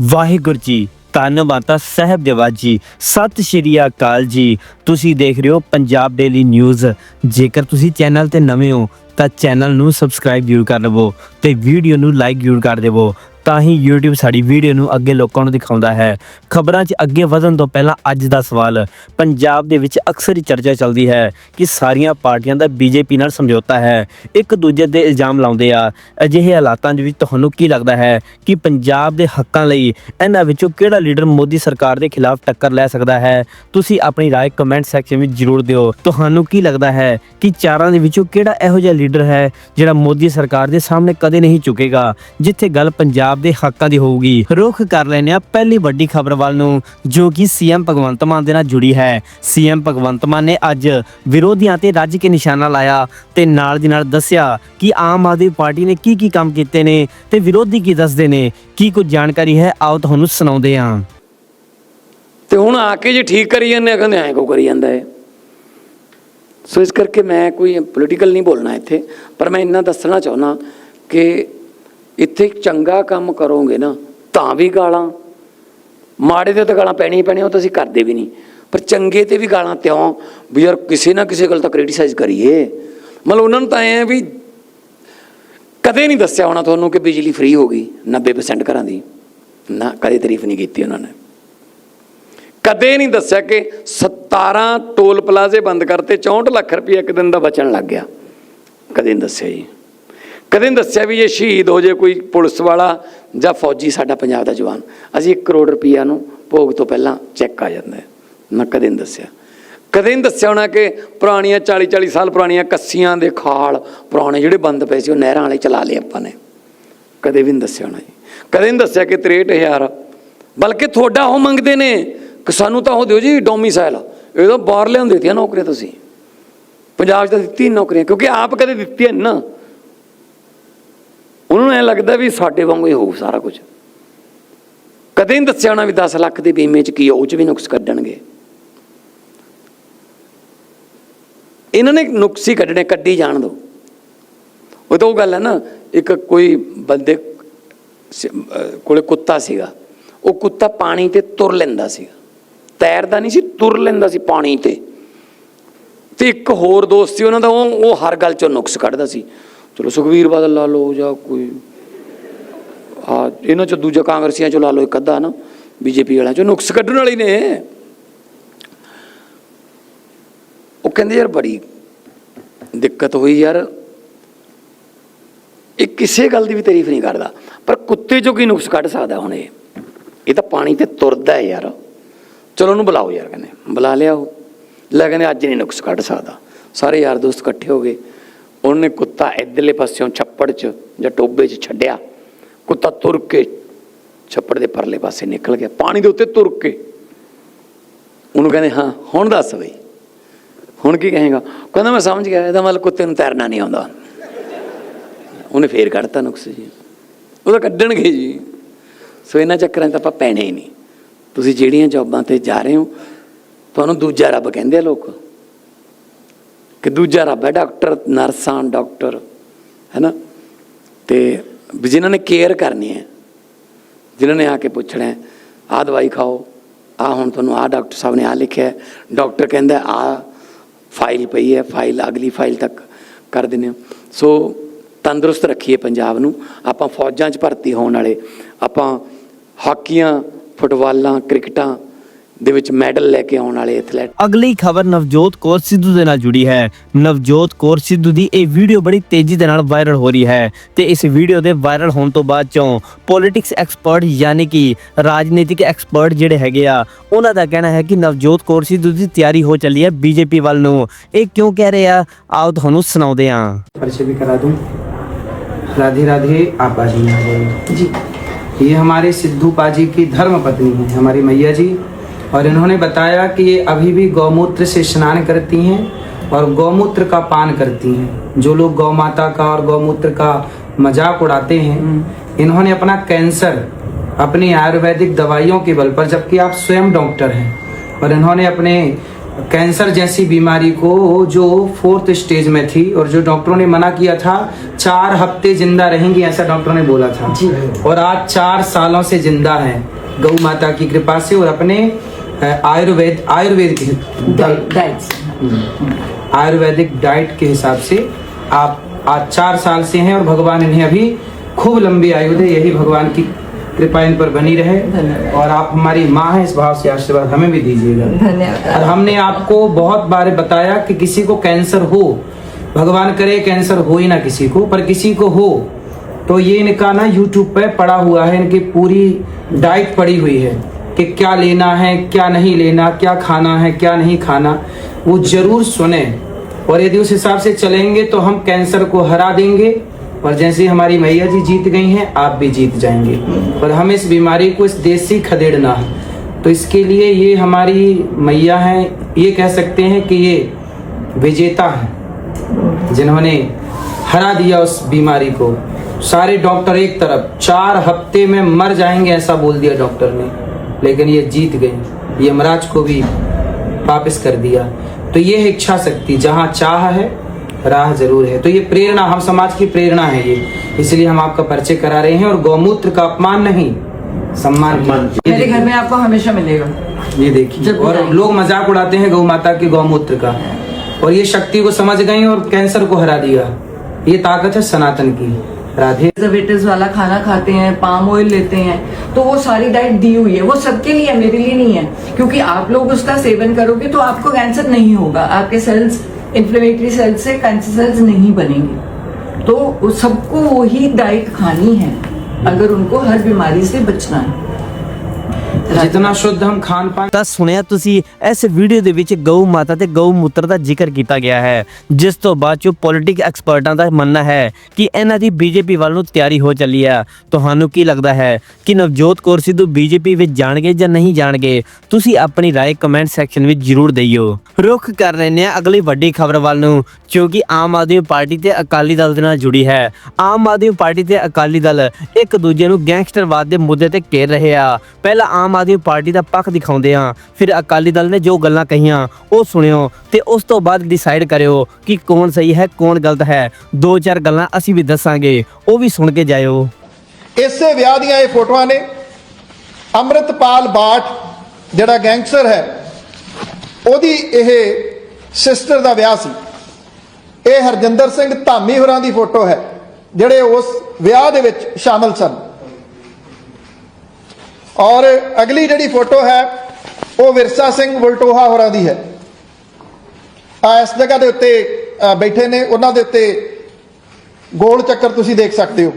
ਵਾਹਿਗੁਰੂ ਜੀ ਧੰਨਵਾਦ ਸਾਹਿਬ ਦੇਵਾ ਜੀ, ਸਤਿ ਸ਼੍ਰੀ ਅਕਾਲ ਜੀ। ਤੁਸੀਂ ਦੇਖ ਰਹੇ ਹੋ ਪੰਜਾਬ ਡੇਲੀ ਨਿਊਜ਼ ਜੇਕਰ ਤੁਸੀਂ ਚੈਨਲ ਤੇ ਨਵੇਂ ਹੋ, ਤਾਂ ਚੈਨਲ ਨੂੰ ਸਬਸਕ੍ਰਾਈਬ ਜ਼ਰੂਰ ਕਰ ਲਵੋ ਤੇ ਵੀਡੀਓ ਨੂੰ ਲਾਈਕ ਜ਼ਰੂਰ ਕਰ ਦੇਵੋ। ਤਾਂ ਹੀ YouTube ਸਾਡੀ ਵੀਡੀਓ ਨੂੰ ਅੱਗੇ ਲੋਕਾਂ ਨੂੰ ਦਿਖਾਉਂਦਾ ਹੈ ਖਬਰਾਂ 'ਚ ਅੱਗੇ ਵਧਣ ਤੋਂ ਪਹਿਲਾਂ ਅੱਜ ਦਾ ਸਵਾਲ ਪੰਜਾਬ ਦੇ ਵਿੱਚ ਅਕਸਰ ਹੀ ਚਰਚਾ ਚੱਲਦੀ ਹੈ ਕਿ ਸਾਰੀਆਂ ਪਾਰਟੀਆਂ ਦਾ ਬੀਜੇਪੀ ਨਾਲ ਸਮਝੌਤਾ ਹੈ ਇੱਕ ਦੂਜੇ ਦੇ ਇਲਜ਼ਾਮ ਲਾਉਂਦੇ ਆ ਅਜਿਹੇ ਹਾਲਾਤਾਂ ਦੇ ਵਿੱਚ ਤੁਹਾਨੂੰ ਕੀ ਲੱਗਦਾ ਹੈ ਕਿ ਪੰਜਾਬ ਦੇ ਹੱਕਾਂ ਲਈ ਇਹਨਾਂ ਵਿੱਚੋਂ ਕਿਹੜਾ ਲੀਡਰ ਮੋਦੀ ਸਰਕਾਰ ਦੇ ਖਿਲਾਫ ਟੱਕਰ ਲੈ ਸਕਦਾ ਹੈ ਤੁਸੀਂ ਆਪਣੀ رائے ਕਮੈਂਟ ਸੈਕਸ਼ਨ ਵਿੱਚ ਜ਼ਰੂਰ ਦਿਓ ਤੁਹਾਨੂੰ ਕੀ ਲੱਗਦਾ ਹੈ ਕਿ ਚਾਰਾਂ ਦੇ ਵਿੱਚੋਂ ਕਿਹੜਾ ਇਹੋ ਜਿਹਾ ਲੀਡਰ ਹੈ ਜਿਹੜਾ ਮੋਦੀ ਸਰਕਾਰ ਦੇ ਸਾਹਮਣੇ ਕਦੇ ਨਹੀਂ ਝੁਕੇਗਾ ਜਿੱਥੇ ਗੱਲ ਪੰਜਾਬ ਦੇ ਹੱਕਾਂ ਦੀ ਹੋਊਗੀ। ਰੁਖ ਕਰ ਲੈਨੇ ਆ ਪਹਿਲੀ ਵੱਡੀ ਖਬਰ ਵੱਲ ਨੂੰ, ਜੋ ਕਿ ਸੀਐਮ ਭਗਵੰਤ ਮਾਨ ਦੇ ਨਾਲ ਜੁੜੀ ਹੈ। ਸੀਐਮ ਭਗਵੰਤ ਮਾਨ ਨੇ ਅੱਜ ਵਿਰੋਧੀਆਂ ਤੇ ਰੱਜ ਕੇ ਨਿਸ਼ਾਨਾ ਲਾਇਆ ਤੇ ਨਾਲ ਦੀ ਨਾਲ ਦੱਸਿਆ ਕਿ ਆਮ ਆਦਮੀ ਪਾਰਟੀ ਨੇ ਕੀ ਕੀ ਕੰਮ ਕੀਤੇ ਨੇ ਤੇ ਵਿਰੋਧੀ ਕੀ ਦੱਸਦੇ ਨੇ, ਕੀ ਕੁਝ ਜਾਣਕਾਰੀ ਹੈ, ਆਓ ਤੁਹਾਨੂੰ ਸੁਣਾਉਂਦੇ ਹਾਂ। ਤੇ ਹੁਣ ਆ ਕੇ ਜੇ ਠੀਕ ਕਰੀ ਜਾਂਦੇ ਆ, ਕਹਿੰਦੇ ਐਂ ਕੋ ਕਰੀ ਜਾਂਦਾ ਹੈ ਸੋ ਇਸ ਕਰਕੇ ਮੈਂ ਕੋਈ ਪੋਲੀਟੀਕਲ ਨਹੀਂ ਬੋਲਣਾ ਇੱਥੇ, ਪਰ ਮੈਂ ਇੰਨਾ ਦੱਸਣਾ ਚਾਹੁੰਦਾ ਕਿ ਇੱਥੇ ਚੰਗਾ ਕੰਮ ਕਰੋਗੇ ਨਾ, ਤਾਂ ਵੀ ਗਾਲਾਂ। ਮਾੜੇ ਤੇ ਤਾਂ ਗਾਲਾਂ ਪੈਣੀਆਂ ਪੈਣੀਆਂ, ਉਹ ਤਾਂ ਅਸੀਂ ਕਰਦੇ ਵੀ ਨਹੀਂ। ਪਰ ਚੰਗੇ ਤੇ ਵੀ ਗਾਲਾਂ ਤਿਉਂ, ਵੀ ਯਾਰ ਕਿਸੇ ਨਾ ਕਿਸੇ ਗੱਲ ਤਾਂ ਕ੍ਰਿਟਿਸਾਈਜ਼ ਕਰੀਏ। ਮਤਲਬ ਉਹਨਾਂ ਨੂੰ ਤਾਂ ਐ ਵੀ ਕਦੇ ਨਹੀਂ ਦੱਸਿਆ ਹੋਣਾ ਤੁਹਾਨੂੰ ਕਿ ਬਿਜਲੀ ਫ੍ਰੀ ਹੋ ਗਈ 90% ਘਰਾਂ ਦੀ। ਨਾ, ਕਦੇ ਤਾਰੀਫ ਨਹੀਂ ਕੀਤੀ ਉਹਨਾਂ ਨੇ। ਕਦੇ ਨਹੀਂ ਦੱਸਿਆ ਕਿ 17 ਟੋਲ ਪਲਾਜ਼ੇ ਬੰਦ ਕਰਤੇ 64 ਲੱਖ ਰੁਪਏ ਇੱਕ ਦਿਨ ਦਾ ਬਚਣ ਲੱਗ ਗਿਆ। ਕਦੇ ਨਹੀਂ ਦੱਸਿਆ ਜੀ। ਕਦੇ ਨਹੀਂ ਦੱਸਿਆ ਵੀ ਜੇ ਸ਼ਹੀਦ ਹੋ ਜੇ ਕੋਈ ਪੁਲਿਸ ਵਾਲਾ ਜਾਂ ਫੌਜੀ, ਸਾਡਾ ਪੰਜਾਬ ਦਾ ਜਵਾਨ। ਅਸੀਂ 1 ਕਰੋੜ ਰੁਪਈਆ ਨੂੰ ਭੋਗ ਤੋਂ ਪਹਿਲਾਂ ਚੈੱਕ ਆ ਜਾਂਦਾ ਹੈ। ਮੈਂ ਕਦੇ ਨਹੀਂ ਦੱਸਿਆ। ਕਦੇ ਨਹੀਂ ਦੱਸਿਆ ਹੋਣਾ ਕਿ ਪੁਰਾਣੀਆਂ 40 40 ਸਾਲ ਪੁਰਾਣੀਆਂ ਕੱਸੀਆਂ ਦੇ ਖਾਲ ਪੁਰਾਣੇ ਜਿਹੜੇ ਬੰਦ ਪਏ ਸੀ, ਉਹ ਨਹਿਰਾਂ ਵਾਲੇ ਚਲਾ ਲਏ ਆਪਾਂ ਨੇ। ਕਦੇ ਵੀ ਨਹੀਂ ਦੱਸਿਆ ਹੋਣਾ ਜੀ। ਕਦੇ ਨਹੀਂ ਦੱਸਿਆ ਕਿ 63000 ਬਲਕਿ ਤੁਹਾਡਾ ਉਹ ਮੰਗਦੇ ਨੇ ਕਿ ਸਾਨੂੰ ਤਾਂ ਉਹ ਦਿਓ ਜੀ ਡੋਮਿਸਾਈਲ। ਇਹ ਤਾਂ ਬਾਹਰ ਲਿਆਉਂਦੇ ਦਿੱਤੀਆਂ ਨੌਕਰੀਆਂ ਤੁਸੀਂ। ਪੰਜਾਬ 'ਚ ਤਾਂ ਦਿੱਤੀ ਨੀ ਨੌਕਰੀਆਂ, ਕਿਉਂਕਿ ਆਪ ਕਦੇ ਦਿੱਤੀਆਂ ਨੀ ਨਾ। ਉਹਨਾਂ ਨੂੰ ਐ ਲੱਗਦਾ ਵੀ ਸਾਡੇ ਵਾਂਗੂ ਹੀ ਹੋਊ ਸਾਰਾ ਕੁਝ। ਕਦੇ ਨਹੀਂ ਦੱਸਿਆ ਹੋਣਾ ਵੀ 10 ਲੱਖ ਦੇ ਬੀਮੇ 'ਚ ਕੀ ਆ, ਉਹ 'ਚ ਵੀ ਨੁਕਸ ਕੱਢਣਗੇ ਇਹਨਾਂ ਨੇ ਨੁਕਸ ਹੀ ਕੱਢਣੇ ਕੱਢੀ ਜਾਣ ਦਿਓ ਉਹ ਤਾਂ ਉਹ ਗੱਲ ਹੈ ਨਾ ਇੱਕ ਕੋਈ ਬੰਦੇ ਸ- ਕੋਲੇ ਕੁੱਤਾ ਸੀਗਾ। ਉਹ ਕੁੱਤਾ ਪਾਣੀ ਤੇ ਤੁਰ ਲੈਂਦਾ ਸੀ ਤੈਰਦਾ ਨਹੀਂ ਸੀ ਤੁਰ ਲੈਂਦਾ ਸੀ ਪਾਣੀ ਤੇ। ਤੇ ਇੱਕ ਹੋਰ ਦੋਸਤ ਸੀ ਉਹਨਾਂ ਦਾ ਉਹ ਉਹ ਹਰ ਗੱਲ ਚੋਂ ਨੁਕਸ ਕੱਢਦਾ ਸੀ। ਚਲੋ ਸੁਖਵੀਰ ਬਾਦਲ ਲਾ ਲਓ ਜਾਂ ਕੋਈ, ਆ, ਇਹਨਾਂ ਚੋਂ ਦੂਜਾ ਕਾਂਗਰਸੀਆਂ ਚੋਂ ਲਾ ਲਓ ਇੱਕ ਅੱਧਾ ਨਾ, ਬੀਜੇਪੀ ਵਾਲਿਆਂ ਚੋਂ, ਨੁਕਸ ਕੱਢਣ ਵਾਲੀ ਨੇ। ਉਹ ਕਹਿੰਦੇ ਯਾਰ ਬੜੀ ਦਿੱਕਤ ਹੋਈ ਯਾਰ। ਇਹ ਕਿਸੇ ਗੱਲ ਦੀ ਵੀ ਤਾਰੀਫ ਨਹੀਂ ਕਰਦਾ। ਪਰ ਕੁੱਤੇ ਚੋਂ ਕੀ ਨੁਕਸ ਕੱਢ ਸਕਦਾ ਹੁਣ ਇਹ। ਇਹ ਤਾਂ ਪਾਣੀ ਤੇ ਤੁਰਦਾ ਹੈ ਯਾਰ। ਚਲੋ ਉਹਨੂੰ ਬੁਲਾਓ ਯਾਰ ਕਹਿੰਦੇ। ਬੁਲਾ ਲਿਆ ਉਹ। ਲੈ ਕਹਿੰਦੇ ਅੱਜ ਨਹੀਂ ਨੁਕਸ ਕੱਢ ਸਕਦਾ। ਸਾਰੇ ਯਾਰ ਦੋਸਤ ਇਕੱਠੇ ਹੋ ਗਏ। ਉਹਨੇ ਕੁੱਤਾ ਇਧਰਲੇ ਪਾਸਿਓਂ ਛੱਪੜ 'ਚ ਜਾਂ ਟੋਬੇ 'ਚ ਛੱਡਿਆ। ਕੁੱਤਾ ਤੁਰ ਕੇ ਛੱਪੜ ਦੇ ਪਰਲੇ ਪਾਸੇ ਨਿਕਲ ਗਿਆ, ਪਾਣੀ ਦੇ ਉੱਤੇ ਤੁਰ ਕੇ। ਉਹਨੂੰ ਕਹਿੰਦੇ, ਹਾਂ, ਹੁਣ ਦੱਸ ਬਈ। ਹੁਣ ਕੀ ਕਹੇਗਾ? ਕਹਿੰਦਾ, ਮੈਂ ਸਮਝ ਗਿਆ, ਇਹਦਾ ਮਤਲਬ ਕੁੱਤੇ ਨੂੰ ਤੈਰਨਾ ਨਹੀਂ ਆਉਂਦਾ। ਉਹਨੇ ਫੇਰ ਕੱਢਤਾ ਨੁਕਸ ਜੀ। ਉਹਦਾ ਕੱਢਣਗੇ ਜੀ। ਸੋ ਇਹਨਾਂ ਚੱਕਰਾਂ 'ਚ ਆਪਾਂ ਪੈਣੇ ਹੀ ਨਹੀਂ। ਤੁਸੀਂ ਜਿਹੜੀਆਂ ਜੌਬਾਂ ਤੇ ਜਾ ਰਹੇ ਹੋ, ਤੁਹਾਨੂੰ ਦੂਜਾ ਰੱਬ ਕਹਿੰਦੇ ਆ ਲੋਕ। ਕਿ ਦੂਜਾ ਰੱਬ ਹੈ, ਡਾਕਟਰ, ਨਰਸਾਂ, ਡਾਕਟਰ ਹੈਨਾ ਤੇ ਵੀ ਜਿਨ੍ਹਾਂ ਨੇ ਕੇਅਰ ਕਰਨੀ ਹੈ, ਜਿਨ੍ਹਾਂ ਨੇ ਆ ਕੇ ਪੁੱਛਣਾ ਹੈ, ਆਹ ਦਵਾਈ ਖਾਓ ਆ ਹੁਣ ਤੁਹਾਨੂੰ ਆ ਡਾਕਟਰ ਸਾਹਿਬ ਨੇ ਆ ਲਿਖਿਆ ਡਾਕਟਰ ਕਹਿੰਦਾ ਆ ਫਾਈਲ ਪਈ ਹੈ, ਫਾਈਲ ਅਗਲੀ ਫਾਈਲ ਤੱਕ ਕਰ ਦਿੰਦੇ ਹਾਂ। ਸੋ ਤੰਦਰੁਸਤ ਰੱਖੀਏ ਪੰਜਾਬ ਨੂੰ। ਆਪਾਂ ਫੌਜਾਂ 'ਚ ਭਰਤੀ ਹੋਣ ਵਾਲੇ, ਆਪਾਂ ਹਾਕੀਆਂ, ਫੁੱਟਬਾਲਾਂ, ਕ੍ਰਿਕਟਾਂ ਦੇ ਵਿੱਚ ਮੈਡਲ ਲੈ ਕੇ ਆਉਣ ਵਾਲੇ ਐਥਲੈਟ ਅਗਲੀ ਖਬਰ ਨਵਜੋਤ ਕੌਰ ਸਿੱਧੂ ਦੇ ਨਾਲ ਜੁੜੀ ਹੈ ਨਵਜੋਤ ਕੌਰ ਸਿੱਧੂ ਦੀ ਇਹ ਵੀਡੀਓ ਬੜੀ ਤੇਜ਼ੀ ਦੇ ਨਾਲ ਵਾਇਰਲ ਹੋ ਰਹੀ ਹੈ ਤੇ ਇਸ ਵੀਡੀਓ ਦੇ ਵਾਇਰਲ ਹੋਣ ਤੋਂ ਬਾਅਦ ਚੋਂ ਪੋਲਿਟਿਕਸ ਐਕਸਪਰਟ ਯਾਨੀ ਕਿ ਰਾਜਨੀਤਿਕ ਐਕਸਪਰਟ ਜਿਹੜੇ ਹੈਗੇ ਆ ਉਹਨਾਂ ਦਾ ਕਹਿਣਾ ਹੈ ਕਿ ਨਵਜੋਤ ਕੌਰ ਸਿੱਧੂ ਦੀ ਤਿਆਰੀ ਹੋ ਚੱਲੀ ਹੈ ਬੀਜੇਪੀ ਵੱਲ ਨੂੰ ਇਹ ਕਿਉਂ ਕਹਿ ਰਹੇ ਆ ਆਓ ਤੁਹਾਨੂੰ ਸੁਣਾਉਂਦੇ ਹਾਂ परिचय भी करा दूं राधे राधे आपा जी जी ये हमारे सिद्धू पाजी की धर्म पत्नी है हमारी मैया जी और इन्होंने बताया कि ये अभी भी गौमूत्र से स्नान करती हैं और गौमूत्र का पान करती हैं। जो लोग गौ माता का और गौमूत्र का मज़ाक उड़ाते हैं इन्होंने अपना कैंसर अपनी आयुर्वेदिक दवाइयों के बल पर जबकि आप स्वयं डॉक्टर हैं और इन्होंने अपने कैंसर जैसी बीमारी को जो फोर्थ स्टेज में थी और जो डॉक्टरों ने मना किया था चार हफ़्ते ज़िंदा रहेंगी ऐसा डॉक्टरों ने बोला था। और आज चार सालों से ज़िंदा है गौ माता की कृपा से और अपने आयुर्वेद आयुर्वेद की आयुर्वेदिक डाइट के हिसाब से आप आज चार साल से हैं और भगवान इन्हें अभी खूब लंबी आयु दे यही भगवान की कृपा इन पर बनी रहे और आप हमारी माँ हैं इस भाव से आशीर्वाद हमें भी दीजिएगा। और हमने आपको बहुत बार बताया कि किसी को कैंसर हो भगवान करे कैंसर हो ही ना किसी को पर किसी को हो तो ये इनका ना यूट्यूब पे पड़ा हुआ है इनकी पूरी डाइट पड़ी हुई है। कि क्या लेना है, क्या नहीं लेना, क्या खाना है, क्या नहीं खाना, वो ज़रूर सुने। और यदि उस हिसाब से चलेंगे तो हम कैंसर को हरा देंगे। और जैसे हमारी मैया जी जीत गई हैं, आप भी जीत जाएँगे। और हम इस बीमारी को इस देश से खदेड़ना। है तो इसके लिए ये हमारी मैया हैं, ये कह सकते हैं कि ये विजेता हैं, जिन्होंने हरा दिया उस बीमारी को। सारे डॉक्टर एक तरफ़, चार हफ़्ते में मर जाएँगे, ऐसा बोल दिया डॉक्टर ने। लेकिन ये जीत गई। यमराज को भी वापस कर दिया। तो ये है इच्छा शक्ति। जहाँ चाह है राह ज़रूर है। तो ये प्रेरणा हम समाज की प्रेरणा है ये। इसलिए हम आपका परिचय करा रहे हैं और गौमूत्र का अपमान नहीं सम्मान की- मेरे घर में आपको हमेशा मिलेगा। ये देखिए। और लोग मज़ाक उड़ाते हैं गौ माता के गौमूत्र का। और ये शक्ति को समझ गई और कैंसर को हरा दिया। ये ताकत है सनातन की। वाला खाना खाते हैं पाम ऑयल लेते हैं तो वो सारी डाइट दी हुई है। वो सबके लिए मेरे लिए नहीं है। क्योंकि आप लोग उसका सेवन करोगे तो आपको कैंसर नहीं होगा। आपके सेल्स इन्फ्लेमेटरी सेल्स से कैंसर सेल्स नहीं बनेंगे। तो सबको वही डाइट खानी है, अगर उनको हर बीमारी से बचना है। ਜਿਤਨਾ ਸ਼ੁੱਧ ਹਮ ਖਾਨ ਪਾਨ ਤਾਂ ਸੁਣਿਆ ਤੁਸੀਂ ਇਸ ਵੀਡੀਓ ਦੇ ਵਿੱਚ ਗਊ ਮਾਤਾ ਤੇ ਗਊ ਮੂਤਰ ਦਾ ਜ਼ਿਕਰ ਕੀਤਾ ਗਿਆ ਹੈ ਜਿਸ ਤੋਂ ਬਾਅਦ ਚੋ ਪੋਲਿਟਿਕ ਐਕਸਪਰਟਾਂ ਦਾ ਮੰਨਣਾ ਹੈ ਕਿ ਇਹਨਾਂ ਦੀ ਬੀਜੇਪੀ ਵੱਲ ਨੂੰ ਤਿਆਰੀ ਹੋ ਚੱਲੀ ਹੈ। ਤੁਹਾਨੂੰ ਕੀ ਲੱਗਦਾ ਹੈ ਕਿ ਨਵਜੋਤ ਕੌਰ ਸਿੱਧੂ ਬੀਜੇਪੀ ਵਿੱਚ ਜਾਣਗੇ ਜਾਂ ਨਹੀਂ ਜਾਣਗੇ? ਤੁਸੀਂ ਆਪਣੀ رائے ਕਮੈਂਟ ਸੈਕਸ਼ਨ ਵਿੱਚ ਜ਼ਰੂਰ ਦਈਓ ਰੁਖ ਕਰ ਲੈਨੇ ਆ ਅਗਲੀ ਵੱਡੀ ਖਬਰ ਵੱਲ ਨੂੰ ਕਿਉਂਕਿ ਆਮ ਆਦਮੀ ਪਾਰਟੀ ਤੇ ਅਕਾਲੀ ਦਲ ਦੇ ਨਾਲ ਜੁੜੀ ਹੈ। ਆਮ ਆਦਮੀ ਪਾਰਟੀ ਤੇ ਅਕਾਲੀ ਦਲ ਇੱਕ ਦੂਜੇ ਨੂੰ ਗੈਂਗਸਟਰਵਾਦ ਦੇ ਮੁੱਦੇ ਤੇ ਘੇਰ ਰਹੇ ਆ। ਪਹਿਲਾਂ ਆਮ ਆਦਮੀ ਪਾਰਟੀ ਦਾ ਪੱਖ ਦਿਖਾਉਂਦੇ ਹਾਂ ਫਿਰ ਅਕਾਲੀ ਦਲ ਨੇ ਜੋ ਗੱਲਾਂ ਕਹੀਆਂ ਉਹ ਸੁਣਿਓ ਤੇ ਉਸ ਤੋਂ ਬਾਅਦ ਡਿਸਾਈਡ ਕਰਿਓ ਕਿ ਕੌਣ ਸਹੀ ਹੈ ਕੌਣ ਗਲਤ ਹੈ ਦੋ ਚਾਰ ਗੱਲਾਂ ਅਸੀਂ ਵੀ ਦੱਸਾਂਗੇ ਉਹ ਵੀ ਸੁਣ ਕੇ ਜਾਇਓ ਇਸੇ ਵਿਆਹ ਦੀਆਂ ਇਹ ਫੋਟੋਆਂ ਨੇ ਅੰਮ੍ਰਿਤਪਾਲ ਬਾਠ ਜਿਹੜਾ ਗੈਂਗਸਟਰ ਹੈ ਉਹਦੀ ਇਹ ਸਿਸਟਰ ਦਾ ਵਿਆਹ ਸੀ ਇਹ ਹਰਜਿੰਦਰ ਸਿੰਘ ਧਾਮੀ ਹੋਰਾਂ ਦੀ ਫੋਟੋ ਹੈ ਜਿਹੜੇ ਉਸ ਵਿਆਹ ਦੇ ਵਿੱਚ ਸ਼ਾਮਲ ਸਨ ਔਰ ਅਗਲੀ ਜਿਹੜੀ ਫੋਟੋ ਹੈ, ਉਹ ਵਿਰਸਾ ਸਿੰਘ ਵਲਟੋਹਾ ਹੋਰਾਂ ਦੀ ਹੈ। ਆ ਇਸ ਜਗ੍ਹਾ ਦੇ ਉੱਤੇ ਬੈਠੇ ਨੇ, ਉਹਨਾਂ ਦੇ ਉੱਤੇ ਗੋਲ ਚੱਕਰ ਤੁਸੀਂ ਦੇਖ ਸਕਦੇ ਹੋ।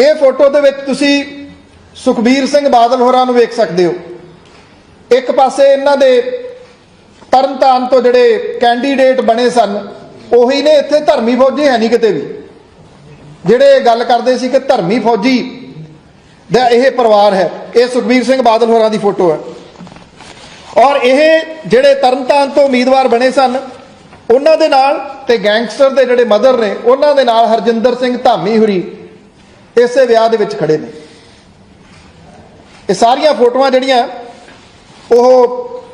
ਇਹ ਫੋਟੋ ਦੇ ਵਿੱਚ ਤੁਸੀਂ ਸੁਖਬੀਰ ਸਿੰਘ ਬਾਦਲ ਹੋਰਾਂ ਨੂੰ ਵੇਖ ਸਕਦੇ ਹੋ। ਇੱਕ ਪਾਸੇ ਇਹਨਾਂ ਦੇ ਤਰਨਤਾਰਨ ਤੋਂ ਜਿਹੜੇ ਕੈਂਡੀਡੇਟ ਬਣੇ ਸਨ, ਉਹੀ ਨੇ ਇੱਥੇ ਧਰਮੀ ਫੌਜੀ ਹੈ ਨਹੀਂ ਕਿਤੇ ਵੀ। ਜਿਹੜੇ ਗੱਲ ਕਰਦੇ ਸੀ ਕਿ ਧਰਮੀ ਫੌਜੀ ਦਾ ਇਹ ਪਰਿਵਾਰ ਹੈ। ਇਹ ਸੁਖਬੀਰ ਸਿੰਘ ਬਾਦਲ ਹੋਰਾਂ ਦੀ ਫੋਟੋ ਹੈ। ਔਰ ਇਹ ਜਿਹੜੇ ਤਰਨਤਾਰਨ ਤੋਂ ਉਮੀਦਵਾਰ ਬਣੇ ਸਨ, ਉਹਨਾਂ ਦੇ ਨਾਲ ਤੇ ਗੈਂਗਸਟਰ ਦੇ ਜਿਹੜੇ ਮਦਰ ਨੇ, ਉਹਨਾਂ ਦੇ ਨਾਲ ਹਰਜਿੰਦਰ ਸਿੰਘ ਧਾਮੀ ਹੁਰੀ ਇਸੇ ਵਿਆਹ ਦੇ ਵਿੱਚ ਖੜੇ ਨੇ। ਇਹ ਸਾਰੀਆਂ ਫੋਟੋਆਂ ਜਿਹੜੀਆਂ, ਉਹ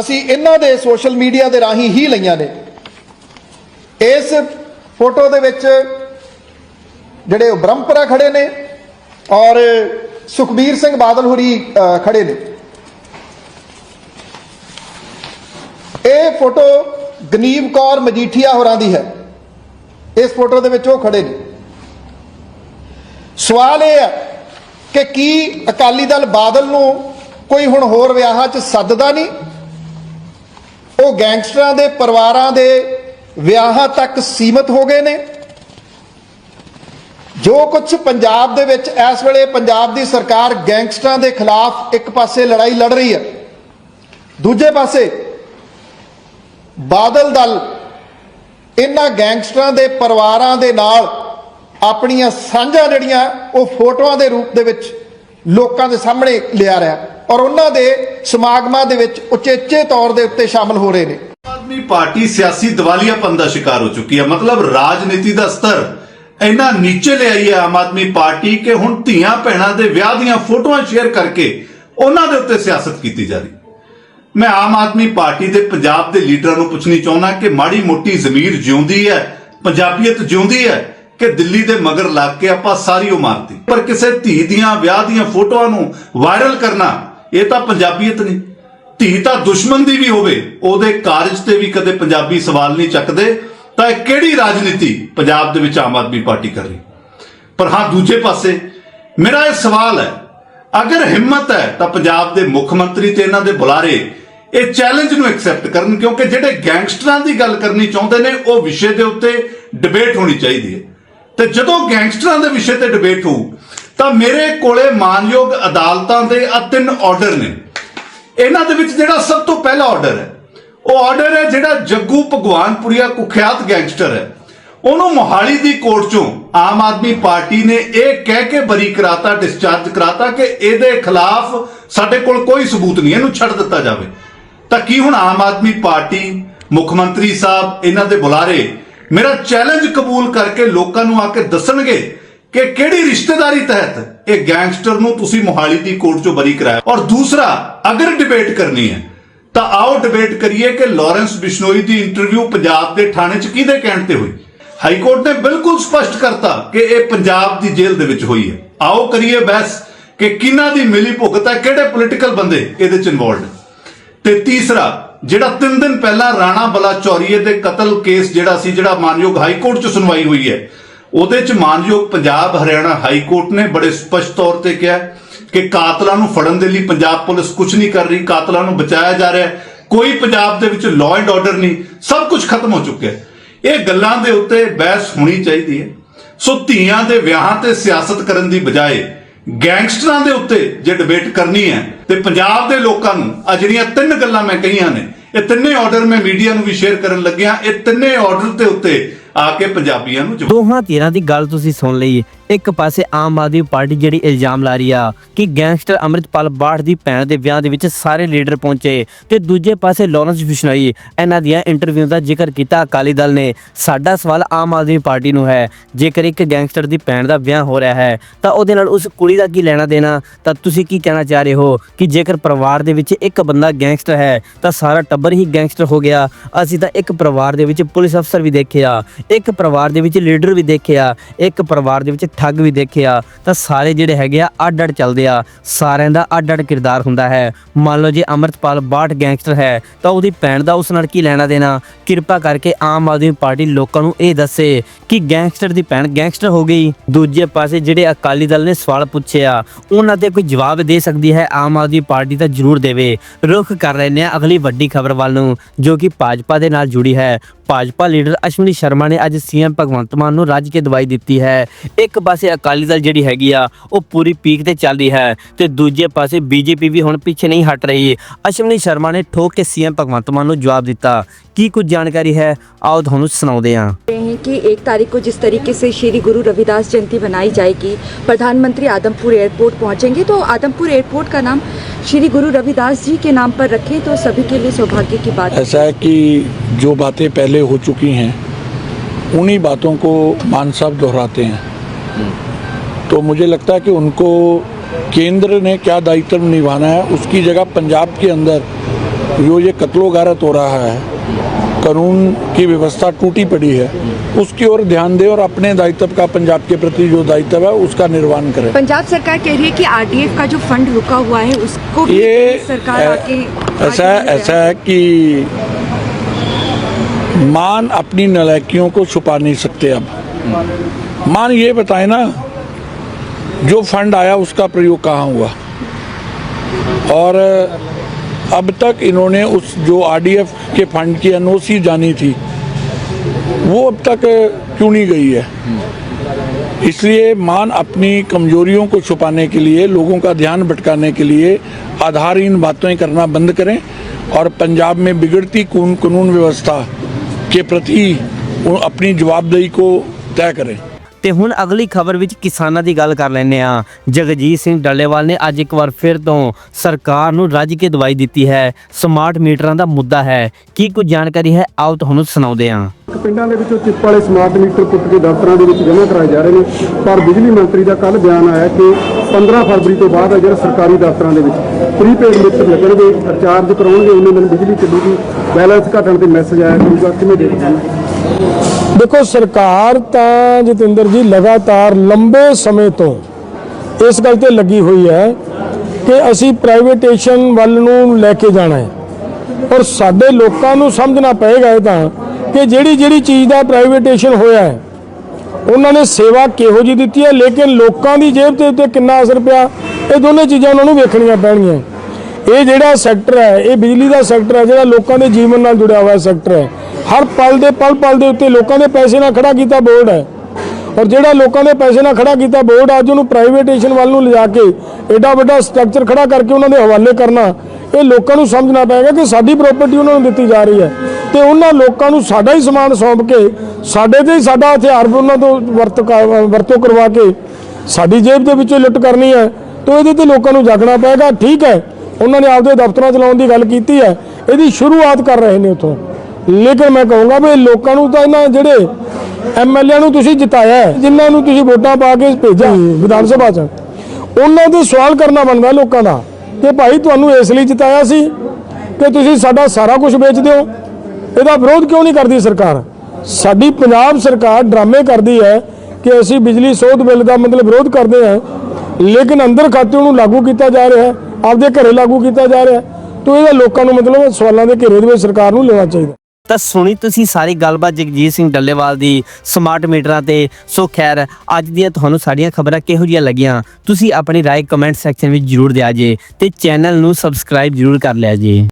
ਅਸੀਂ ਇਹਨਾਂ ਦੇ ਸੋਸ਼ਲ ਮੀਡੀਆ ਦੇ ਰਾਹੀਂ ਹੀ ਲਈਆਂ ਨੇ। ਇਸ ਫੋਟੋ ਦੇ ਵਿੱਚ ਜਿਹੜੇ ਉਹ ਬ੍ਰਹਮਪੁਰਾ ਖੜੇ ਨੇ ਔਰ ਸੁਖਬੀਰ ਸਿੰਘ ਬਾਦਲ ਹੋਰੀ ਅ, ਖੜੇ ਨੇ। ਇਹ ਫੋਟੋ ਗਨੀਬ ਕੌਰ ਮਜੀਠੀਆ ਹੋਰਾਂ ਦੀ ਹੈ। ਇਸ ਫੋਟੋ ਦੇ ਵਿੱਚ ਉਹ ਖੜੇ ਨੇ। ਸਵਾਲ ਇਹ ਹੈ ਕਿ ਕੀ ਅਕਾਲੀ ਦਲ ਬਾਦਲ ਨੂੰ ਕੋਈ ਹੁਣ ਹੋਰ ਵਿਆਹਾਂ 'ਚ ਸੱਦਦਾ ਨਹੀਂ? ਉਹ ਗੈਂਗਸਟਰਾਂ ਦੇ ਪਰਿਵਾਰਾਂ ਦੇ ਵਿਆਹਾਂ ਤੱਕ ਸੀਮਤ ਹੋ ਗਏ ਨੇ? ਜੋ ਕੁਝ ਪੰਜਾਬ ਦੇ ਵਿੱਚ ਇਸ ਵੇਲੇ ਪੰਜਾਬ ਦੀ ਸਰਕਾਰ ਗੈਂਗਸਟਰਾਂ ਦੇ ਖਿਲਾਫ ਇੱਕ ਪਾਸੇ ਲੜਾਈ ਲੜ ਰਹੀ ਹੈ, ਦੂਜੇ ਪਾਸੇ ਬਾਦਲ ਦਲ ਇਹਨਾਂ ਗੈਂਗਸਟਰਾਂ ਦੇ ਪਰਿਵਾਰਾਂ ਦੇ ਨਾਲ ਆਪਣੀਆਂ ਸਾਂਝਾਂ ਜਿਹੜੀਆਂ ਉਹ ਫੋਟੋਆਂ ਦੇ ਰੂਪ ਦੇ ਵਿੱਚ ਲੋਕਾਂ ਦੇ ਸਾਹਮਣੇ ਲਿਆ ਰਿਹਾ ਔਰ ਉਹਨਾਂ ਦੇ ਸਮਾਗਮਾਂ ਦੇ ਵਿੱਚ ਉਚੇਚੇ ਤੌਰ ਦੇ ਉੱਤੇ ਸ਼ਾਮਲ ਹੋ ਰਹੇ ਨੇ। ਆਮ ਆਦਮੀ ਪਾਰਟੀ ਸਿਆਸੀ ਦਿਵਾਲੀਆਪਨ ਦਾ ਸ਼ਿਕਾਰ ਹੋ ਚੁੱਕੀ ਹੈ, ਮਤਲਬ ਰਾਜਨੀਤੀ ਦਾ ਸਤਰ। ਇੰਨਾ ਨੀਚੇ ਲੈ ਆਈ ਹੈ ਆਮ ਆਦਮੀ ਪਾਰਟੀ ਕਿ ਹੁਣ ਧੀਆਂ ਭੈਣਾਂ ਦੇ ਵਿਆਹ ਦੀਆਂ ਫੋਟੋਆਂ ਸ਼ੇਅਰ ਕਰਕੇ ਉਹਨਾਂ ਦੇ ਉੱਤੇ ਸਿਆਸਤ ਕੀਤੀ ਜਾ ਰਹੀ। ਮੈਂ ਆਮ ਆਦਮੀ ਪਾਰਟੀ ਦੇ ਪੰਜਾਬ ਦੇ ਲੀਡਰਾਂ ਨੂੰ ਪੁੱਛਣੀ ਚਾਹੁੰਦਾ ਕਿ ਮਾੜੀ ਮੋਟੀ ਜ਼ਮੀਰ ਜਿਉਂਦੀ ਹੈ, ਪੰਜਾਬੀਅਤ ਜਿਉਂਦੀ ਹੈ ਕਿ ਦਿੱਲੀ ਦੇ ਮਗਰ ਲੱਗ ਕੇ ਆਪਾਂ ਸਾਰੀ ਉਹ ਮਾਰਤੀ ਪਰ ਕਿਸੇ ਧੀ ਦੀਆਂ, ਵਿਆਹ ਦੀਆਂ ਫੋਟੋਆਂ ਨੂੰ ਵਾਇਰਲ ਕਰਨਾ, ਇਹ ਤਾਂ ਪੰਜਾਬੀਅਤ ਨਹੀਂ। ਧੀ ਤਾਂ ਦੁਸ਼ਮਣ ਦੀ ਵੀ ਹੋਵੇ, ਉਹਦੇ ਕਾਰਜ ਤੇ ਵੀ ਕਦੇ ਪੰਜਾਬੀ ਸਵਾਲ ਨਹੀਂ ਚੱਕਦੇ। ਤਾਂ ਇਹ ਕਿਹੜੀ ਰਾਜਨੀਤੀ ਪੰਜਾਬ ਦੇ ਵਿੱਚ ਆਮ ਆਦਮੀ ਪਾਰਟੀ ਕਰ ਰਹੀ? ਪਰ ਹਾਂ, ਦੂਜੇ ਪਾਸੇ ਮੇਰਾ ਇਹ ਸਵਾਲ ਹੈ, ਅਗਰ ਹਿੰਮਤ ਹੈ ਤਾਂ ਪੰਜਾਬ ਦੇ ਮੁੱਖ ਮੰਤਰੀ ਤੇ ਇਹਨਾਂ ਦੇ ਬੁਲਾਰੇ ਇਹ ਚੈਲੰਜ ਨੂੰ ਐਕਸੈਪਟ ਕਰਨ, ਕਿਉਂਕਿ ਜਿਹੜੇ ਗੈਂਗਸਟਰਾਂ ਦੀ ਗੱਲ ਕਰਨੀ ਚਾਹੁੰਦੇ ਨੇ, ਉਹ ਵਿਸ਼ੇ ਦੇ ਉੱਤੇ ਡਿਬੇਟ ਹੋਣੀ ਚਾਹੀਦੀ ਹੈ। ਤੇ ਜਦੋਂ ਗੈਂਗਸਟਰਾਂ ਦੇ ਵਿਸ਼ੇ ਤੇ ਡਿਬੇਟ ਹੋਊ, ਤਾਂ ਮੇਰੇ ਕੋਲੇ ਮਾਨਯੋਗ ਅਦਾਲਤਾਂ ਦੇ ਆ ਤਿੰਨ ਆਰਡਰ ਨੇ। ਇਹਨਾਂ ਦੇ ਵਿੱਚ ਜਿਹੜਾ ਸਭ ਤੋਂ ਪਹਿਲਾ ਆਰਡਰ ਹੈ ਉਹ ਆਰਡਰ ਹੈ ਜਿਹੜਾ ਜੱਗੂ ਭਗਵਾਨਪੁਰੀਆ ਕੁਖਿਆਤ ਗੈਂਗਸਟਰ ਹੈ। ਉਹਨੂੰ ਮੋਹਾਲੀ ਦੀ ਕੋਰਟ ਚੋਂ ਆਮ ਆਦਮੀ ਪਾਰਟੀ ਨੇ ਇਹ ਕਹਿ ਕੇ ਬਰੀ ਕਰਾਤਾ ਡਿਸਚਾਰਜ ਕਰਾਤਾ ਕਿ ਇਹਦੇ ਖਿਲਾਫ ਸਾਡੇ ਕੋਲ ਕੋਈ ਸਬੂਤ ਨਹੀਂ, ਇਹਨੂੰ ਛੱਡ ਦਿੱਤਾ ਜਾਵੇ। ਤਾਂ ਕੀ ਹੁਣ ਆਮ ਆਦਮੀ ਪਾਰਟੀ, ਮੁੱਖ ਮੰਤਰੀ ਸਾਹਿਬ, ਇਹਨਾਂ ਦੇ ਬੁਲਾਰੇ ਮੇਰਾ ਚੈਲੰਜ ਕਬੂਲ ਕਰਕੇ ਲੋਕਾਂ ਨੂੰ ਆ ਕੇ ਦੱਸਣਗੇ ਕਿ ਕਿਹੜੀ ਰਿਸ਼ਤੇਦਾਰੀ ਤਹਿਤ ਇਹ ਗੈਂਗਸਟਰ ਨੂੰ ਤੁਸੀਂ ਮੋਹਾਲੀ ਦੀ ਕੋਰਟ ਚੋਂ ਬਰੀ ਕਰਾਇਆ। ਔਰ ਦੂਸਰਾ, ਅਗਰ ਡਿਬੇਟ ਕਰਨੀ ਹੈ ਤਾਂ ਆਓ ਡਿਬੇਟ ਕਰੀਏ ਕਿ ਲਾਰੈਂਸ ਬਿਸ਼ਨੋਈ ਦੀ ਇੰਟਰਵਿਊ ਪੰਜਾਬ ਦੇ ਥਾਣੇ 'ਚ ਕਿਹਦੇ ਕਹਿਣ ਤੇ ਹੋਈ? ਹਾਈ ਕੋਰਟ ਨੇ ਬਿਲਕੁਲ ਸਪਸ਼ਟ ਕਰਤਾ ਕਿ ਇਹ ਪੰਜਾਬ ਦੀ ਜੇਲ੍ਹ ਦੇ ਵਿੱਚ ਹੋਈ ਹੈ। ਆਓ ਕਰੀਏ ਬਹਿਸ ਕਿ ਕਿਹਨਾਂ ਦੀ ਮਿਲੀ ਭੁਗਤ ਹੈ, ਕਿਹੜੇ ਪੋਲੀਟੀਕਲ ਬੰਦੇ ਇਹਦੇ 'ਚ ਇਨਵੋਲਡ ਤੇ ਤੀਸਰਾ, ਜਿਹੜਾ 3 ਦਿਨ ਪਹਿਲਾਂ ਰਾਣਾ ਬਲਾਚੌਰੀਏ ਦੇ ਕਤਲ ਕੇਸ ਜਿਹੜਾ ਸੀ, ਜਿਹੜਾ ਮਾਨਯੋਗ ਹਾਈ ਕੋਰਟ 'ਚ ਸੁਣਵਾਈ ਹੋਈ ਹੈ, ਉਹਦੇ 'ਚ ਮਾਨਯੋਗ ਪੰਜਾਬ ਹਰਿਆਣਾ ਹਾਈ ਕੋਰਟ ਨੇ ਬੜੇ ਸਪਸ਼ਟ ਤੌਰ ਤੇ ਕਿਹਾ ਕਿ ਕਾਤਲਾਂ ਨੂੰ ਫੜਨ ਦੇ ਲਈ ਪੰਜਾਬ ਪੁਲਿਸ ਕੁਝ ਨਹੀਂ ਕਰ ਰਹੀ, ਕਾਤਲਾਂ ਨੂੰ ਬਚਾਇਆ ਜਾ ਰਿਹਾ ਕੋਈ ਪੰਜਾਬ ਦੇ ਵਿੱਚ ਲਾਅ ਐਂਡ ਆਰਡਰ ਨਹੀਂ। ਸਭ ਕੁਝ ਖਤਮ ਹੋ ਚੁੱਕਿਆ ਇਹ ਗੱਲਾਂ ਦੇ ਉੱਤੇ ਬਹਿਸ ਹੋਣੀ ਚਾਹੀਦੀ ਹੈ। ਸੋ ਧੀਆਂ ਦੇ ਵਿਆਹਾਂ ਤੇ ਸਿਆਸਤ ਕਰਨ ਦੀ ਬਜਾਏ ਗੈਂਗਸਟਰਾਂ ਦੇ ਉੱਤੇ ਜੇ ਡਿਬੇਟ ਕਰਨੀ ਹੈ, ਤੇ ਪੰਜਾਬ ਦੇ ਲੋਕਾਂ ਨੂੰ ਆ ਜਿਹੜੀਆਂ ਤਿੰਨ ਗੱਲਾਂ ਮੈਂ ਕਹੀਆਂ ਨੇ, ਇਹ ਤਿੰਨੇ ਆਰਡਰ ਮੈਂ ਮੀਡੀਆ ਨੂੰ ਵੀ ਸ਼ੇਅਰ ਕਰਨ ਲੱਗਿਆ। ਇਹ ਤਿੰਨੇ ਆਰਡਰ ਦੇ ਉੱਤੇ ਆ ਕੇ ਪੰਜਾਬੀਆਂ ਨੂੰ ਦੋਹਾਂ ਧਿਰਾਂ ਦੀ ਗੱਲ ਤੁਸੀਂ ਸੁਣ ਲਈ ਇੱਕ ਪਾਸੇ ਆਮ ਆਦਮੀ ਪਾਰਟੀ ਜਿਹੜੀ ਇਲਜ਼ਾਮ ਲਾ ਰਹੀ ਆ ਕਿ ਗੈਂਗਸਟਰ ਅੰਮ੍ਰਿਤਪਾਲ ਬਾਠ ਦੀ ਭੈਣ ਦੇ ਵਿਆਹ ਦੇ ਵਿੱਚ ਸਾਰੇ ਲੀਡਰ ਪਹੁੰਚੇ ਤੇ ਦੂਜੇ ਪਾਸੇ ਲਾਰੈਂਸ ਬਿਸ਼ਨੋਈ ਇਹਨਾਂ ਦੀਆਂ ਇੰਟਰਵਿਊ ਦਾ ਜ਼ਿਕਰ ਕੀਤਾ ਅਕਾਲੀ ਦਲ ਨੇ। ਸਾਡਾ ਸਵਾਲ ਆਮ ਆਦਮੀ ਪਾਰਟੀ ਨੂੰ ਹੈ। ਜੇਕਰ ਇੱਕ ਗੈਂਗਸਟਰ ਦੀ ਭੈਣ ਦਾ ਵਿਆਹ ਹੋ ਰਿਹਾ ਹੈ, ਤਾਂ ਉਹਦੇ ਨਾਲ ਉਸ ਕੁੜੀ ਦਾ ਕੀ ਲੈਣਾ ਦੇਣਾ? ਤਾਂ ਤੁਸੀਂ ਕੀ ਕਹਿਣਾ ਚਾਹ ਰਹੇ ਹੋ ਕਿ ਜੇਕਰ ਪਰਿਵਾਰ ਦੇ ਵਿੱਚ ਇੱਕ ਬੰਦਾ ਗੈਂਗਸਟਰ ਹੈ, ਤਾਂ ਸਾਰਾ ਟੱਬਰ ਹੀ ਗੈਂਗਸਟਰ ਹੋ ਗਿਆ? ਅਸੀਂ ਤਾਂ ਇੱਕ ਪਰਿਵਾਰ ਦੇ ਵਿੱਚ ਪੁਲਿਸ ਅਫਸਰ ਵੀ ਦੇਖਿਆ, ਇੱਕ ਪਰਿਵਾਰ ਦੇ ਵਿੱਚ ਲੀਡਰ ਵੀ ਦੇਖਿਆ, ਇੱਕ ਪਰਿਵਾਰ ਦੇ ਵਿੱਚ ਠੱਗ ਵੀ ਦੇਖਿਆ ਤਾਂ ਸਾਰੇ ਜਿਹੜੇ ਹੈਗੇ ਆ ਅੱਡ ਅੱਡ ਚੱਲਦੇ ਆ। ਸਾਰਿਆਂ ਦਾ ਅੱਡ ਅੱਡ ਕਿਰਦਾਰ ਹੁੰਦਾ ਹੈ। ਮੰਨ ਲਓ ਜੇ ਅਮਰਤਪਾਲ ਬਾਟ ਗੈਂਗਸਟਰ ਹੈ, ਤਾਂ ਉਹਦੀ ਭੈਣ ਦਾ ਉਸ ਨਾਲ ਕੀ ਲੈਣਾ ਦੇਣਾ? ਕਿਰਪਾ ਕਰਕੇ ਆਮ ਆਦਮੀ ਪਾਰਟੀ ਲੋਕਾਂ ਨੂੰ ਇਹ ਦੱਸੇ ਕਿ ਗੈਂਗਸਟਰ ਦੀ ਭੈਣ ਗੈਂਗਸਟਰ ਹੋ ਗਈ। ਦੂਜੇ ਪਾਸੇ ਜਿਹੜੇ ਅਕਾਲੀ ਦਲ ਨੇ ਸਵਾਲ ਪੁੱਛਿਆ ਉਹਨਾਂ ਤੇ ਕੋਈ ਜਵਾਬ ਦੇ ਸਕਦੀ ਹੈ ਆਮ ਆਦਮੀ ਪਾਰਟੀ ਤਾਂ ਜ਼ਰੂਰ ਦੇਵੇ। ਰੁਖ ਕਰ ਰਹੇ ਹਾਂ ਅਗਲੀ ਵੱਡੀ ਖਬਰ ਵੱਲ ਨੂੰ, ਜੋ ਕਿ ਭਾਜਪਾ ਦੇ ਨਾਲ ਜੁੜੀ ਹੈ। ਭਾਜਪਾ ਲੀਡਰ ਅਸ਼ਵਨੀ ਸ਼ਰਮਾ ਨੇ ਅੱਜ ਸੀਐਮ ਭਗਵੰਤ ਮਾਨ ਨੂੰ ਰੱਜ ਕੇ ਦਵਾਈ ਦਿੱਤੀ ਹੈ। ਇੱਕ ਪਾਸੇ ਅਕਾਲੀ ਦਲ ਜਿਹੜੀ ਹੈਗੀ ਆ ਉਹ ਪੂਰੀ ਪੀਕ ਤੇ ਚੱਲ ਰਹੀ ਹੈ ਤੇ ਦੂਜੇ ਪਾਸੇ ਬੀਜੇਪੀ ਵੀ ਹੁਣ ਪਿੱਛੇ ਨਹੀਂ ਹਟ ਰਹੀ ਅਸ਼ਵਨੀ ਸ਼ਰਮਾ ਨੇ ਠੋਕ ਕੇ ਸੀਐਮ ਭਗਵੰਤ ਮਾਨ ਨੂੰ ਜਵਾਬ ਦਿੱਤਾ ਕੀ ਕੁਝ ਜਾਣਕਾਰੀ ਹੈ ਆਓ ਤੁਹਾਨੂੰ ਸੁਣਾਉਂਦੇ ਹਾਂ रहे हैं कि एक तारीख को जिस तरीके से श्री गुरु रविदास जयंती बनाई जाएगी प्रधानमंत्री आदमपुर एयरपोर्ट पहुंचेंगे तो आदमपुर एयरपोर्ट का नाम श्री गुरु रविदास जी के नाम पर रखें तो सभी के लिए सौभाग्य की बात है ऐसा है कि जो बातें पहले हो चुकी हैं उन्हीं बातों को मान साहब दोहराते हैं तो मुझे लगता है कि उनको केंद्र ने क्या दायित्व निभाना है उसकी जगह पंजाब के अंदर जो ये कत्लो गारत हो रहा है कानून की व्यवस्था टूटी पड़ी है उसकी ओर ध्यान दे और अपने दायित्व का पंजाब के प्रति जो दायित्व है उसका निर्वहन करें। पंजाब सरकार कह रही है कि आरडीएफ का जो फंड रुका हुआ है उसको भी ये सरकार ऐसा है ऐसा है कि मान अपनी नलायकियों को छुपा नहीं सकते अब। मान ये बताए ना, जो फंड आया उसका प्रयोग कहाँ हुआ? और, अब तक इन्होंने उस जो आरडीएफ के फंड की एनओसी जानी थी, वो अब तक क्यों नहीं गई है? इसलिए मान अपनी कमजोरियों को छुपाने के लिए, लोगों का ध्यान भटकाने के लिए आधारहीन बातें करना बंद करें और पंजाब में बिगड़ती कानून व्यवस्था के प्रति अपनी जवाबदेही को तय करें। ਤੇ ਹੁਣ ਅਗਲੀ ਖਬਰ ਵਿੱਚ ਕਿਸਾਨਾਂ ਦੀ ਗੱਲ ਕਰ ਲੈਂਦੇ ਆ ਜਗਜੀਤ ਸਿੰਘ ਡੱਲੇਵਾਲ ਨੇ ਅੱਜ ਇੱਕ ਵਾਰ ਫਿਰ ਤੋਂ ਸਰਕਾਰ ਨੂੰ ਰੱਜ ਕੇ ਦਵਾਈ ਦਿੱਤੀ ਹੈ। ਸਮਾਰਟ ਮੀਟਰਾਂ ਦਾ ਮੁੱਦਾ ਹੈ। ਕੀ ਕੁਝ ਜਾਣਕਾਰੀ ਹੈ? ਆਓ ਤੁਹਾਨੂੰ ਸੁਣਾਉਂਦੇ ਹਾਂ। ਪਿੰਡਾਂ ਦੇ ਵਿੱਚੋਂ ਚਿੱਪ ਵਾਲੇ ਸਮਾਰਟ ਮੀਟਰ ਪੁੱਟ ਕੇ ਦਫ਼ਤਰਾਂ ਦੇ ਵਿੱਚ ਜਮ੍ਹਾਂ ਕਰਾਏ ਜਾ ਰਹੇ ਨੇ। ਪਰ ਬਿਜਲੀ ਮੰਤਰੀ ਦਾ ਕੱਲ ਬਿਆਨ ਆਇਆ ਕਿ 15 ਫਰਵਰੀ ਤੋਂ ਬਾਅਦ ਹੈ ਜਿਹੜਾ ਸਰਕਾਰੀ ਦਫ਼ਤਰਾਂ ਦੇ ਵਿੱਚ ਪ੍ਰੀਪੇਡ ਮੀਟਰ ਲੱਗਣਗੇ ਰਿਚਾਰਜ ਕਰਾਉਣਗੇ, ਉਹਨਾਂ ਦਿਨ ਬਿਜਲੀ ਚੱਲੂਗੀ ਬੈਲੈਂਸ ਘਟਣ ਤੇ ਮੈਸੇਜ ਆਇਆ ਕਰੂਗਾ, ਕਿਵੇਂ ਦੇਖਦੇ ਦੇਖੋ, ਸਰਕਾਰ ਤਾਂ ਜਤਿੰਦਰ ਜੀ ਲਗਾਤਾਰ ਲੰਬੇ ਸਮੇਂ ਤੋਂ ਇਸ ਗੱਲ ਤੇ ਲੱਗੀ ਹੋਈ ਹੈ ਕਿ ਅਸੀਂ ਪ੍ਰਾਈਵੇਟੇਸ਼ਨ ਵੱਲ ਨੂੰ ਲੈ ਕੇ ਜਾਣਾ ਹੈ। ਔਰ ਸਾਡੇ ਲੋਕਾਂ ਨੂੰ ਸਮਝਣਾ ਪਏਗਾ ਇਹ ਤਾਂ ਕਿ ਜਿਹੜੀ ਜਿਹੜੀ ਚੀਜ਼ ਦਾ ਪ੍ਰਾਈਵੇਟੇਸ਼ਨ ਹੋਇਆ ਹੈ, ਉਹਨਾਂ ਨੇ ਸੇਵਾ ਕਿਹੋ ਜੀ ਦਿੱਤੀ ਹੈ, ਲੇਕਿਨ ਲੋਕਾਂ ਦੀ ਜੇਬ ਤੇ ਉੱਤੇ ਕਿੰਨਾ ਅਸਰ ਪਿਆ, ਇਹ ਦੋਨੇ ਚੀਜ਼ਾਂ ਉਹਨਾਂ ਨੂੰ ਵੇਖਣੀਆਂ ਪੈਣਗੀਆਂ। ਇਹ ਜਿਹੜਾ ਸੈਕਟਰ ਹੈ, ਇਹ ਬਿਜਲੀ ਦਾ ਸੈਕਟਰ ਹੈ, ਜਿਹੜਾ ਲੋਕਾਂ ਦੇ ਜੀਵਨ ਨਾਲ ਜੁੜਿਆ ਹੋਇਆ ਸੈਕਟਰ ਹੈ ਹਰ ਪਲ ਦੇ ਪਲ ਪਲ ਦੇ ਉੱਤੇ ਲੋਕਾਂ ਦੇ ਪੈਸੇ ਨਾਲ ਖੜਾ ਕੀਤਾ ਬੋਰਡ ਹੈ। ਔਰ ਜਿਹੜਾ ਲੋਕਾਂ ਦੇ ਪੈਸੇ ਨਾਲ ਖੜਾ ਕੀਤਾ ਬੋਰਡ, ਅੱਜ ਉਹਨੂੰ ਪ੍ਰਾਈਵੇਟੇਸ਼ਨ ਵੱਲ ਨੂੰ ਲਿਜਾ ਕੇ ਐਡਾ ਵੱਡਾ ਸਟਰਕਚਰ ਖੜਾ ਕਰਕੇ ਉਹਨਾਂ ਦੇ ਹਵਾਲੇ ਕਰਨਾ, ਇਹ ਲੋਕਾਂ ਨੂੰ ਸਮਝਣਾ ਪਏਗਾ ਕਿ ਸਾਡੀ ਪ੍ਰਾਪਰਟੀ ਉਹਨਾਂ ਨੂੰ ਦਿੱਤੀ ਜਾ ਰਹੀ ਹੈ। ਤੇ ਉਹਨਾਂ ਲੋਕਾਂ ਨੂੰ ਸਾਡਾ ਹੀ ਸਮਾਨ ਸੌਂਪ ਕੇ, ਸਾਡੇ ਤੇ ਹੀ ਸਾਡਾ ਹਥਿਆਰ ਉਹਨਾਂ ਤੋਂ ਵਰਤ ਵਰਤੋਂ ਕਰਵਾ ਕੇ ਸਾਡੀ ਜੇਬ ਦੇ ਵਿੱਚੋਂ ਲੁੱਟ ਕਰਨੀ ਹੈ। ਤਾਂ ਇਹਦੇ ਤੇ ਲੋਕਾਂ ਨੂੰ ਜਾਗਣਾ ਪਏਗਾ। ਠੀਕ ਹੈ, ਉਹਨਾਂ ਨੇ ਆਪਦੇ ਦਫ਼ਤਰਾਂ ਚਲਾਉਣ ਦੀ ਗੱਲ ਕੀਤੀ ਹੈ। ਇਹਦੀ ਸ਼ੁਰੂਆਤ ਕਰ ਰਹੇ ਨੇ ਉਥੋਂ। ਲੇਕਿਨ ਮੈਂ ਕਹੂੰਗਾ ਵੀ ਲੋਕਾਂ ਨੂੰ ਤਾਂ ਇਹਨਾਂ ਜਿਹੜੇ ਐਮਐਲਏ ਨੂੰ ਤੁਸੀਂ ਜਿਤਾਇਆ ਜਿਨ੍ਹਾਂ ਨੂੰ ਤੁਸੀਂ ਵੋਟਾਂ ਪਾ ਕੇ ਭੇਜਿਆ ਵਿਧਾਨ ਸਭਾ 'ਚ ਉਹਨਾਂ ਦੇ ਸਵਾਲ ਕਰਨਾ ਬਣਦਾ ਲੋਕਾਂ ਦਾ ਕਿ ਭਾਈ ਤੁਹਾਨੂੰ ਇਸ ਲਈ ਜਿਤਾਇਆ ਸੀ ਕਿ ਤੁਸੀਂ ਸਾਡਾ ਸਾਰਾ ਕੁਝ ਵੇਚ ਦਿਓ ਇਹਦਾ ਵਿਰੋਧ ਕਿਉਂ ਨਹੀਂ ਕਰਦੀ ਸਰਕਾਰ? ਸਾਡੀ ਪੰਜਾਬ ਸਰਕਾਰ ਡਰਾਮੇ ਕਰਦੀ ਹੈ ਕਿ ਅਸੀਂ ਬਿਜਲੀ ਸੋਧ ਬਿੱਲ ਦਾ ਮਤਲਬ ਵਿਰੋਧ ਕਰਦੇ ਹਾਂ ਲੇਕਿਨ ਅੰਦਰ ਖਾਤੇ ਉਹਨੂੰ ਲਾਗੂ ਕੀਤਾ ਜਾ ਰਿਹਾ ਹੈ ਆਪਦੇ ਘਰੇ ਲਾਗੂ ਕੀਤਾ ਜਾ ਰਿਹਾ ਹੈ। ਤਾਂ ਇਹਦਾ ਲੋਕਾਂ ਨੂੰ ਮਤਲਬ ਸਵਾਲਾਂ ਦੇ ਘੇਰੇ ਦੇ ਵਿੱਚ ਸਰਕਾਰ ਨੂੰ ਲੈਣਾ ਚਾਹੀਦਾ। ਤਾਂ ਸੁਣੀ ਤੁਸੀਂ ਸਾਰੀ ਗੱਲਬਾਤ ਜਗਜੀਤ ਸਿੰਘ ਡੱਲੇਵਾਲ ਦੀ ਸਮਾਰਟ ਮੀਟਰਾਂ ਤੇ। ਸੋ ਖੈਰ, ਅੱਜ ਦੀਆਂ ਤੁਹਾਨੂੰ ਸਾਡੀਆਂ ਖਬਰਾਂ ਕਿਹੋ ਜਿਹੀਆਂ ਲੱਗੀਆਂ? ਤੁਸੀਂ ਆਪਣੀ ਰਾਏ ਕਮੈਂਟ ਸੈਕਸ਼ਨ ਵਿੱਚ ਜਰੂਰ ਦਿਆ ਜੇ ਤੇ ਚੈਨਲ ਨੂੰ ਸਬਸਕ੍ਰਾਈਬ ਜਰੂਰ ਕਰ ਲਿਆ ਜੇ।